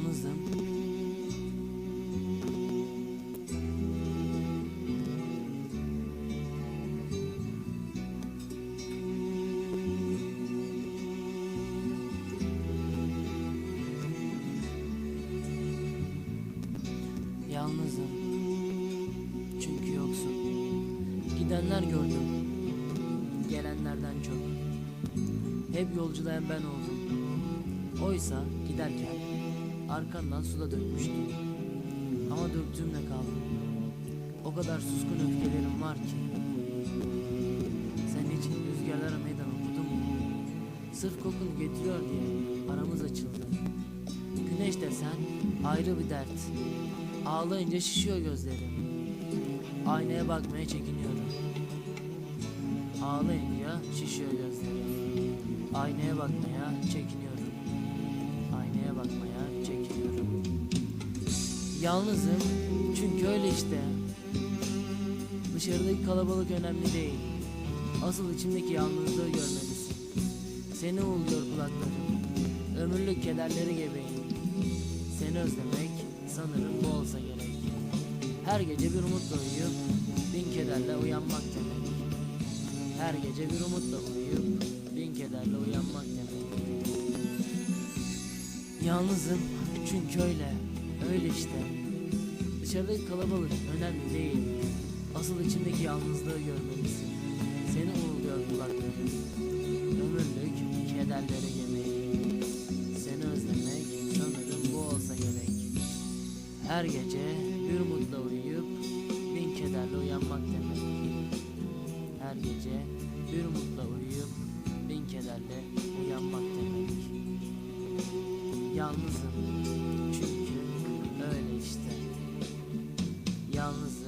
Yalnızım. Yalnızım. Çünkü yoksun. Gidenler gördüm. Gelenlerden çok. Hep yolculayan ben oldum. Oysa giderken arkandan suda dökmüştüm. Ama döktüğümle kaldım. O kadar suskun öfkelerim var ki. Sen için rüzgarlara meydan okudun mu? Sırf kokun getiriyor diye aramız açıldı. Güneş desen ayrı bir dert. Ağlayınca şişiyor gözlerim. Aynaya bakmaya çekiniyorum. Ağlayınca şişiyor gözlerim. Aynaya bakmaya çekiniyorum. Aynaya bakmaya çekiniyorum. Yalnızım çünkü öyle işte. Dışarıdaki kalabalık önemli değil. Asıl içimdeki yalnızlığı görmelisin. Seni uğurluyor kulaklarım. Ömürlük kederleri gebeyim. Seni özlemek sanırım bu olsa gerek. Her gece bir umutla uyuyup bin kederle uyanmak demek. Her gece bir umutla uyuyup bin kederle uyanmak demek. Yalnızım çünkü öyle, öyle işte. Dışarıdaki kalabalık önemli değil. Asıl içindeki yalnızlığı görmelisin. Seni uğurluyor kulakların. Ömürlük kederlere yemeği. Seni özlemek sanırım bu olsa gerek. Her gece bir umutla uyuyup bin kederle uyanmak demek. Her gece bir umutla uyuyup bin kederle uyanmak demek. Yalnızım. Çünkü öyle işte. Yalnızım.